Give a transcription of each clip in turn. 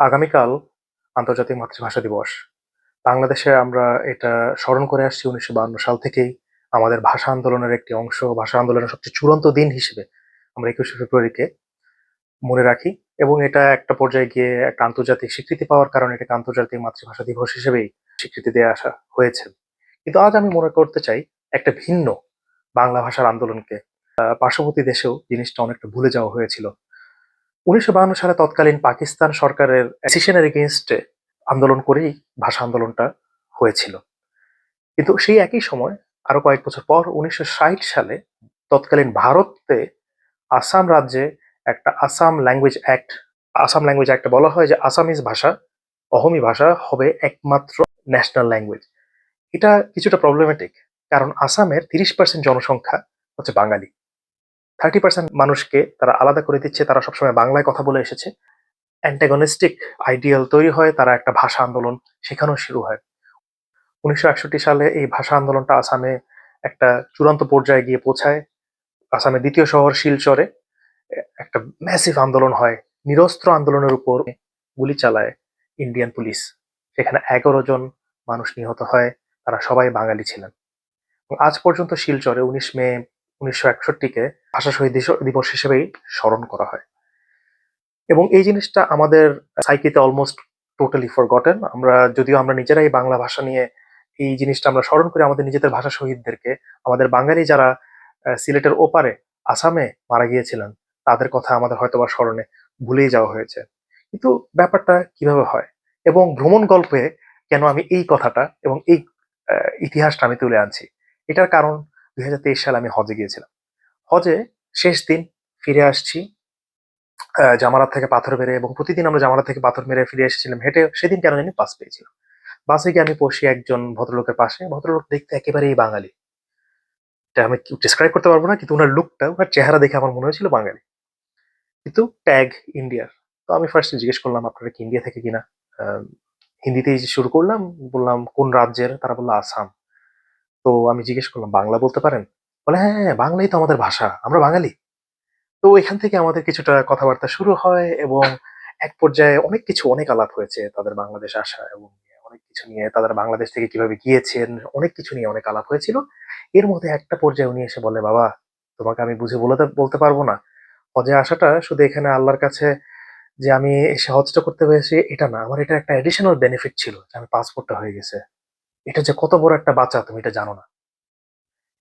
আগামীকাল আন্তর্জাতিক মাতৃভাষা দিবস। বাংলাদেশে আমরা এটা স্মরণ করে আসছি ১৯৫২ সাল থেকেই। আমাদের ভাষা আন্দোলনের একটি অংশ, ভাষা আন্দোলনের সবচেয়ে চূড়ান্ত দিন হিসেবে আমরা ২১শে ফেব্রুয়ারিকে মনে রাখি এবং এটা একটা পর্যায়ে গিয়ে একটা আন্তর্জাতিক স্বীকৃতি পাওয়ার কারণে এটাকে আন্তর্জাতিক মাতৃভাষা দিবস হিসেবেই স্বীকৃতি দিয়ে আসা হয়েছে। কিন্তু আজ আমি মনে করতে চাই একটা ভিন্ন বাংলা ভাষার আন্দোলনকে। পার্শ্ববর্তী দেশেও জিনিসটা অনেকটা ভুলে যাওয়া হয়েছিল। ১৯৫২ সালে তৎকালীন পাকিস্তান সরকারের ডিসিশনের এগেইনস্টে আন্দোলন করেই ভাষা আন্দোলনটা হয়েছিল। কিন্তু সেই একই সময় আরও কয়েক বছর পর ১৯৬০ সালে তৎকালীন ভারতে আসাম রাজ্যে একটা Assam language act Assam language অ্যাক্টে বলা হয় যে আসামিজ ভাষা, অহমি ভাষা হবে একমাত্র ন্যাশনাল ল্যাঙ্গুয়েজ। এটা কিছুটা প্রবলেমেটিক কারণ আসামের ৩০% জনসংখ্যা হচ্ছে বাঙালি। 30% মানুষকে তারা আলাদা করে দিচ্ছে, তারা সবসময় বাংলায় কথা বলে এসেছে। অ্যান্টাগনিস্টিক আইডিয়াল তৈরি হয়, তারা একটা ভাষা আন্দোলন সেখানেও শুরু হয়। ১৯৬১ সালে এই ভাষা আন্দোলনটা আসামে একটা চূড়ান্ত পর্যায়ে গিয়ে পৌঁছায়। আসামের দ্বিতীয় শহর শিলচরে একটা ম্যাসিভ আন্দোলন হয়। নিরস্ত্র আন্দোলনের উপর গুলি চালায় ইন্ডিয়ান পুলিশ। সেখানে ১১ জন মানুষ নিহত হয়। তারা সবাই বাঙালি ছিলেন। আজ পর্যন্ত শিলচরে ১৯ মে ১৯৬১ একষট্টিকে ভাষা শহীদ দিবস হিসেবেই স্মরণ করা হয়। এবং এই জিনিসটা আমাদের সাইকিতে অলমোস্ট টোটালি ফরগটেন। আমরা যদিও আমরা নিজেরাই বাংলা ভাষা নিয়ে এই জিনিসটা আমরা স্মরণ করি আমাদের নিজেদের ভাষা শহীদদেরকে। আমাদের বাঙালি যারা সিলেটের ওপারে আসামে মারা গিয়েছিলেন, তাদের কথা আমাদের হয়তো বা স্মরণে ভুলেই যাওয়া হয়েছে। কিন্তু ব্যাপারটা কীভাবে হয়? এবং ভ্রমণ গল্পে কেন আমি এই কথাটা এবং এই ইতিহাসটা আমি তুলে আনছি? এটার কারণ ২০২৩ সালে আমি হজে গিয়েছিলাম। হজে শেষ দিন ফিরে আসছি জামারাত থেকে পাথর মেরে এবং প্রতিদিন আমরা জামারাত থেকে পাথর মেরে ফিরে এসেছিলাম হেঁটে। সেদিন কেন জানি বাস পেয়েছিলাম। বাসে গিয়ে আমি বসি একজন ভদ্রলোকের পাশে। ভদ্রলোক দেখতে একেবারেই বাঙালি। এটা আমি ডেসক্রাইব করতে পারব না কিন্তু ওনার লুকটা, উনার চেহারা দেখে আমার মনে হয়েছিল বাঙালি। কিন্তু ট্যাগ ইন্ডিয়ার। তো আমি ফার্স্ট জিজ্ঞেস করলাম, "আপনারা কি ইন্ডিয়া থেকে কিনা?" হিন্দিতেই শুরু করলাম। বললাম, "কোন রাজ্যের?" তারা বলল "আসাম।" তো আমি জিজ্ঞেস করলাম, "বাংলা বলতে পারেন?" বলে, "হ্যাঁ, হ্যাঁ, বাংলাই তো আমাদের ভাষা। আমরা বাঙালি।" তো এখান থেকে আমাদের কিছুটা কথাবার্তা শুরু হয় এবং এক পর্যায়ে অনেক কিছু অনেক আলাপ হয়েছে তাদের বাংলাদেশ আসা এবং অনেক কিছু নিয়ে তাদের বাংলাদেশ থেকে কীভাবে গিয়েছেন, অনেক কিছু নিয়ে অনেক আলাপ হয়েছিল। এর মধ্যে একটা পর্যায়ে উনি এসে বলে, "বাবা, তোমাকে আমি বুঝে বলতে বলতে পারব না। হজে আসাটা শুধু এখানে আল্লাহর কাছে যে আমি এসে হজটা করতে পেরেছি এটা না। আমার এটা একটা অ্যাডিশনাল বেনিফিট ছিল যে আমার পাসপোর্টটা হয়ে গেছে। এটা যে কত বড় একটা বাচ্চা তুমি এটা জানো না।"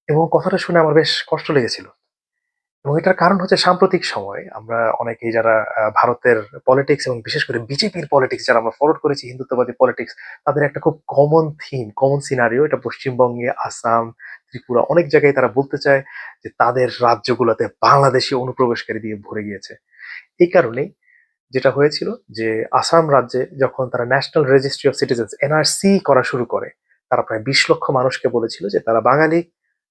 এবং কথাটা শুনে আমার বেশ কষ্ট লেগেছিল। এবং এটার কারণ হচ্ছে সাম্প্রতিক সময়ে আমরা অনেকেই যারা ভারতের পলিটিক্স এবং বিশেষ করে বিজেপির পলিটিক্স যারা আমরা ফরওয়ার্ড করেছি হিন্দুত্ববাদী পলিটিক্স, তাদের একটা খুব কমন থিম, কমন সিনারিও এটা পশ্চিমবঙ্গে, আসাম, ত্রিপুরা অনেক জায়গায় তারা বলতে চায় যে তাদের রাজ্যগুলোতে বাংলাদেশী অনুপ্রবেশকারী দিয়ে ভরে গিয়েছে। এই কারণেই যেটা হয়েছিল যে আসাম রাজ্যে যখন তারা national registry of citizens NRC করা শুরু করে, তারা প্রায় ২০ লক্ষ মানুষকে বলেছিল যে তারা বাঙালি,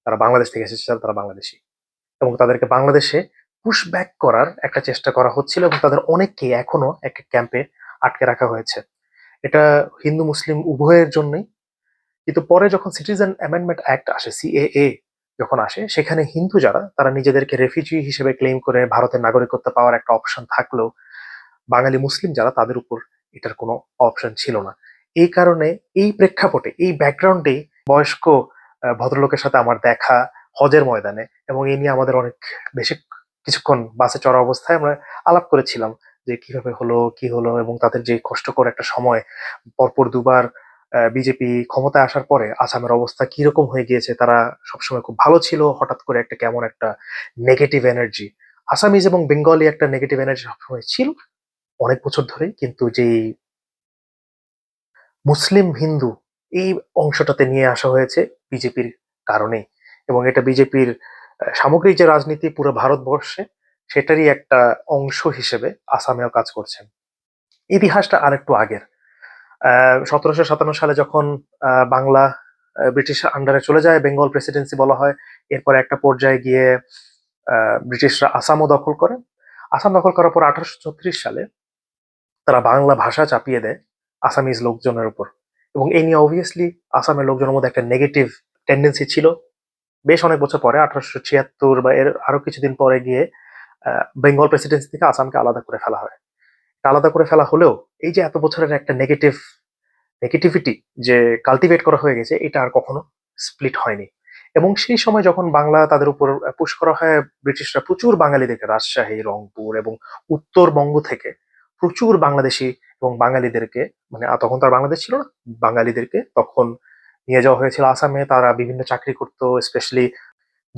তারা বাংলাদেশ থেকে এসেছে, তারা বাংলাদেশী। এবং তাদেরকে বাংলাদেশে পুশ ব্যাক করার একটা চেষ্টা করা হচ্ছিল এবং তাদের অনেককে এখনও একটা ক্যাম্পে আটকে রাখা হয়েছে। এটা হিন্দু মুসলিম উভয়ের জন্যই। কিন্তু পরে যখন সিটিজেন অ্যামেন্ডমেন্ট অ্যাক্ট আসে সিএএ যখন আসে সেখানে হিন্দু যারা তারা নিজেদেরকে রেফিউজি হিসেবে ক্লেইম করে ভারতের নাগরিকত্ব পাওয়ার একটা অপশন থাকলেও বাঙালি মুসলিম যারা তাদের উপর এটার কোনো অপশন ছিল না। এই কারণে এই প্রেক্ষাপটে এই ব্যাকগ্রাউন্ডে বয়স্ক ভদ্রলোকের সাথে আমার দেখা হজের ময়দানে এবং এই নিয়ে আমাদের অনেক বেশি কিছুক্ষণ বাসে চড়া অবস্থায় আমরা আলাপ করেছিলাম যে কীভাবে হলো, কি হলো এবং তাদের যে কষ্টকর একটা সময় পরপর দুবার বিজেপি ক্ষমতায় আসার পরে আসামের অবস্থা কীরকম হয়ে গিয়েছে। তারা সবসময় খুব ভালো ছিল। হঠাৎ করে একটা কেমন একটা নেগেটিভ এনার্জি। আসামিজ এবং বেঙ্গলি একটা নেগেটিভ এনার্জি সবসময় ছিল অনেক বছর ধরেই। কিন্তু যেই মুসলিম হিন্দু এই অংশটাতে নিয়ে আসা হয়েছে বিজেপির কারণেই। এবং এটা বিজেপির সামগ্রিক যে রাজনীতি পুরো ভারতবর্ষে সেটারই একটা অংশ হিসেবে আসামেও কাজ করছেন। ইতিহাসটা আরেকটু আগের। সতেরোশো ১৭৫৭ সালে যখন বাংলা ব্রিটিশ আন্ডারে চলে যায়, বেঙ্গল প্রেসিডেন্সি বলা হয়। এরপরে একটা পর্যায়ে গিয়ে ব্রিটিশরা আসামও দখল করে। আসাম দখল করার পর ১৮৩৬ সালে তারা বাংলা ভাষা চাপিয়ে দেয় আসামিজ লোকজনের উপর। এবং এই নিয়ে অবভিয়াসলি আসামের লোকজনের মধ্যে একটা নেগেটিভ টেন্ডেন্সি ছিল। বেশ অনেক বছর পরে ১৮৭৬ বা এর আরও কিছুদিন পরে গিয়ে বেঙ্গল প্রেসিডেন্সি থেকে আসামকে আলাদা করে ফেলা হয়। আলাদা করে ফেলা হলেও এই যে এত বছরের একটা নেগেটিভ নেগেটিভিটি যে কাল্টিভেট করা হয়ে গেছে, এটা আর কখনো স্প্লিট হয়নি এবং সেই সময় যখন বাংলা তাদের উপর পুশ করা হয়, ব্রিটিশরা প্রচুর বাঙালিদেরকে, রাজশাহী, রংপুর এবং উত্তরবঙ্গ থেকে প্রচুর বাংলাদেশি এবং বাঙালিদেরকে মানে তখন তো আর বাংলাদেশ ছিল না, বাঙালিদেরকে তখন নিয়ে যাওয়া হয়েছিল আসামে, তারা বিভিন্ন চাকরি করতো স্পেশালি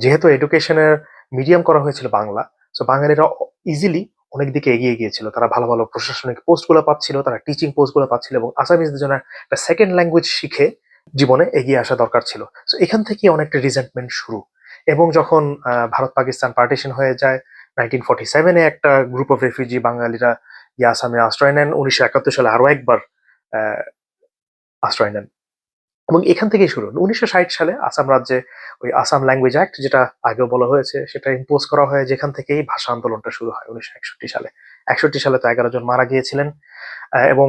যেহেতু এডুকেশনের মিডিয়াম করা হয়েছিল বাংলা সো বাঙালিরা ইজিলি অনেক দিকে এগিয়ে গিয়েছিল। তারা ভালো ভালো প্রশাসনিক পোস্টগুলো পাচ্ছিল, তারা টিচিং পোস্টগুলো পাচ্ছিল এবং আসামিজদের জন্য একটা সেকেন্ড ল্যাঙ্গুয়েজ শিখে জীবনে এগিয়ে আসা দরকার ছিল। সো এখান থেকে অনেকটা রিজেন্টমেন্ট শুরু এবং যখন ভারত পাকিস্তান পার্টিশন হয়ে যায় নাইনটিন ফর্টি সেভেনে একটা গ্রুপ অফ রেফিউজি বাঙালিরা ইয়ে আসামে আশ্রয় নেন, উনিশশো একাত্তর সালে আরও একবার আশ্রয় নেন। এবং এখান থেকেই শুরু। উনিশশো ষাট সালে আসাম রাজ্যে ওই আসাম ল্যাঙ্গুয়েজ অ্যাক্ট, যেটা আগেও বলা হয়েছে, সেটা ইম্পোজ করা হয়, যেখান থেকেই ভাষা আন্দোলনটা শুরু হয় উনিশশো একষট্টি সালে। একষট্টি সালে তো এগারো জন মারা গিয়েছিলেন এবং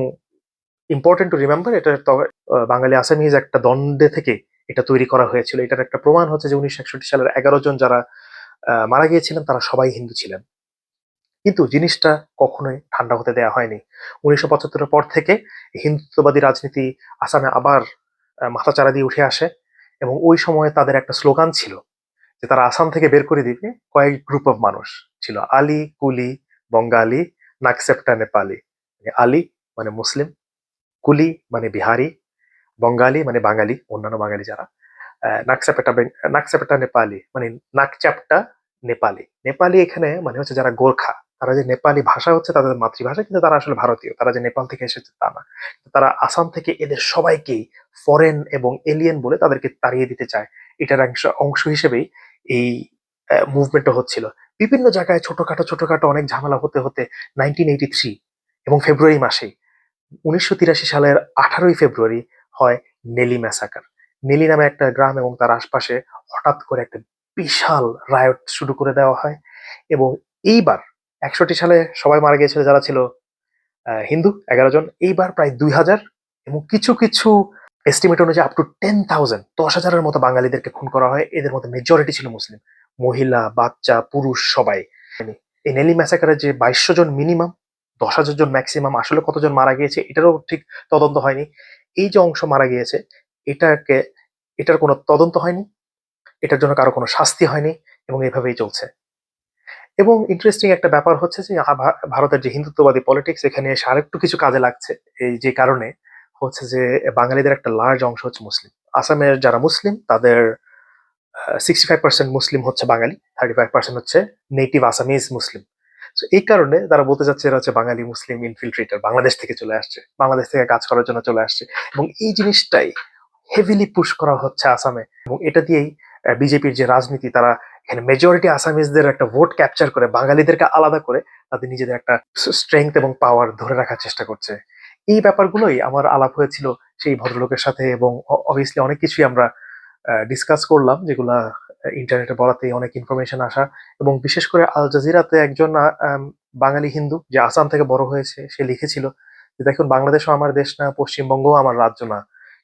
ইম্পর্টেন্ট টু রিমেম্বার এটা বাঙালি আসামিজ একটা দ্বন্দ্বে থেকে এটা তৈরি করা হয়েছিল। এটার একটা প্রমাণ হচ্ছে যে উনিশশো একষট্টি সালের এগারো জন যারা মারা গিয়েছিলেন, তারা সবাই হিন্দু ছিলেন। কিন্তু জিনিসটা কখনোই ঠান্ডা হতে দেওয়া হয়নি। উনিশশো পঁচাত্তরের পর থেকে হিন্দুত্ববাদী রাজনীতি আসামে আবার আহ, মাথাচাড়া দিয়ে উঠে আসে এবং ওই সময়ে তাদের একটা স্লোগান ছিল যে তারা আসাম থেকে বের করে দিবে কয়েক গ্রুপ অফ মানুষ ছিল আলী কুলি বঙ্গালী নাকসেপ্টা নেপালি। মানে আলী মানে মুসলিম কুলি মানে বিহারি বঙ্গালী মানে বাঙালি অন্যান্য বাঙালি যারা নাকচাপেটা বেং- নেপালি মানে নাকচাপটা নেপালি। নেপালি এখানে মানে হচ্ছে যারা গোর্খা। তারা যে নেপালি ভাষা হচ্ছে তাদের মাতৃভাষা, কিন্তু তারা আসলে ভারতীয়। তারা যে নেপাল থেকে এসেছে তা না। তারা আসাম থেকে এদের সবাইকেই ফরেন এবং এলিয়েন বলে তাদেরকে তাড়িয়ে দিতে চায়। এটার অংশ হিসেবেই এই মুভমেন্টটা হচ্ছিল। বিভিন্ন জায়গায় ছোটখাটো ছোটখাটো অনেক ঝামেলা হতে হতে নাইনটিন এইটি থ্রি এবং ফেব্রুয়ারি মাসেই উনিশশো তিরাশি সালের আঠারোই ফেব্রুয়ারি হয় নেলি ম্যাসাকার। নেলি নামে একটা গ্রাম এবং তার আশপাশে হঠাৎ করে একটা বিশাল রায়ট শুরু করে দেওয়া হয় এবং এইবার একষট্টি সালে সবাই মারা গিয়েছিল যারা ছিল হিন্দু, এগারো জন। এইবার প্রায় দুই হাজার এবং কিছু কিছু এস্টিমেট অনুযায়ী আপ টু টেন থাউজেন্ড দশ হাজারের মতো বাঙালিদেরকে খুন করা হয়। এদের মধ্যে মেজরিটি ছিল মুসলিম। মহিলা, বাচ্চা, পুরুষ, সবাই। এই নেলি ম্যাসাকারের যে বাইশশো জন মিনিমাম দশ হাজার জন ম্যাক্সিমাম আসলে কতজন মারা গিয়েছে, এটারও ঠিক তদন্ত হয়নি। এই যে অংশ মারা গিয়েছে, এটাকে, এটার কোনো তদন্ত হয়নি। এটার জন্য কারও কোনো শাস্তি হয়নি এবং এভাবেই চলছে। এবং ইন্টারেস্টিং একটা ব্যাপার হচ্ছে যে ভারতের যে হিন্দুত্ববাদী পলিটিক্স এখানে এসে আরেকটু কিছু কাজে লাগছে। এই যে কারণে হচ্ছে যে, বাঙালিদের একটা লার্জ অংশ হচ্ছে মুসলিম। আসামের যারা মুসলিম, তাদের সিক্সটি ফাইভ পার্সেন্ট মুসলিম হচ্ছে বাঙালি থার্টি ফাইভ পার্সেন্ট হচ্ছে নেটিভ আসামিজ মুসলিম। তো এই কারণে তারা বলতে চাচ্ছে এরা হচ্ছে বাঙালি, মুসলিম ইনফিল্ট্রেটার বাংলাদেশ থেকে চলে আসছে। বাংলাদেশ থেকে কাজ করার জন্য চলে আসছে। এবং এই জিনিসটাই হেভিলি পুশ করা হচ্ছে আসামে। এবং এটা দিয়েই বিজেপির যে রাজনীতি, তারা এখানে মেজরিটি আসামিজদের একটা ভোট ক্যাপচার করে, বাঙালিদেরকে আলাদা করে, তাদের নিজেদের একটা স্ট্রেংথ এবং পাওয়ার ধরে রাখার চেষ্টা করছে। এই ব্যাপারগুলোই আমার আলাপ হয়েছিল সেই ভদ্রলোকের সাথে এবং অবভিয়াসলি অনেক কিছুই আমরা ডিসকাস করলাম, যেগুলা ইন্টারনেটে বলাতেই অনেক ইনফরমেশন আসা এবং বিশেষ করে আল জাজিরাতে একজন বাঙালি হিন্দু যে আসাম থেকে বড় হয়েছে, সে লিখেছিল যে, দেখুন, বাংলাদেশও আমার দেশ না, পশ্চিমবঙ্গও আমার রাজ্য না।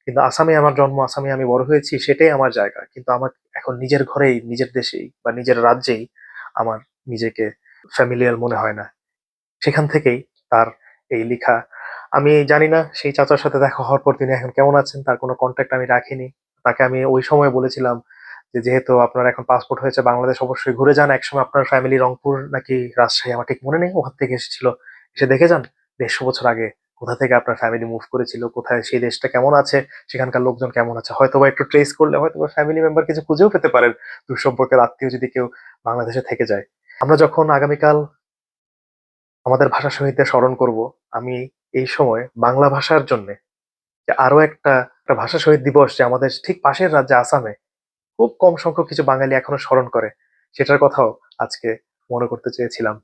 কিন্তু আসামে আমার জন্ম, আসামে আমি বড় হয়েছি, সেটাই আমার জায়গা। কিন্তু আমার এখন নিজের ঘরেই, নিজের দেশেই বা নিজের রাজ্যেই আমার নিজেকে ফ্যামিলিয়ার মনে হয় না। সেখান থেকেই তার এই লেখা। আমি জানি না, সেই চাচার সাথে দেখা হওয়ার পর তিনি এখন কেমন আছেন, তার কোনো কন্ট্যাক্ট আমি রাখিনি। তাকে আমি ওই সময় বলেছিলাম যে, যেহেতু আপনার এখন পাসপোর্ট হয়েছে, বাংলাদেশ অবশ্যই ঘুরে যান। একসময় আপনার ফ্যামিলি রংপুর নাকি রাজশাহী, আমার ঠিক মনে নেই, ওখান থেকে এসেছিল। এসে দেখে যান, দেড়শো বছর আগে কোথা থেকে আপনার ফ্যামিলি মুভ করেছিল, কোথায়, সেই দেশটা কেমন আছে, সেখানকার লোকজন কেমন আছে হয়তো বা একটু ট্রেস করলে হয়তো বা ফ্যামিলি মেম্বার কিছু খুঁজেও পেতে পারেন। দূর সম্পর্কের আত্মীয় যদি কেউ বাংলাদেশে থেকে যায়। আমরা যখন আগামীকাল আমাদের ভাষা শহীদদের স্মরণ করব, আমি এই সময় বাংলা ভাষার জন্য আরও একটা একটা ভাষা শহীদ দিবস যে আমাদের ঠিক পাশের রাজ্যে আসামে খুব কম সংখ্যক কিছু বাঙালি এখনও স্মরণ করে, সেটার কথাও আজকে মনে করতে চেয়েছিলাম।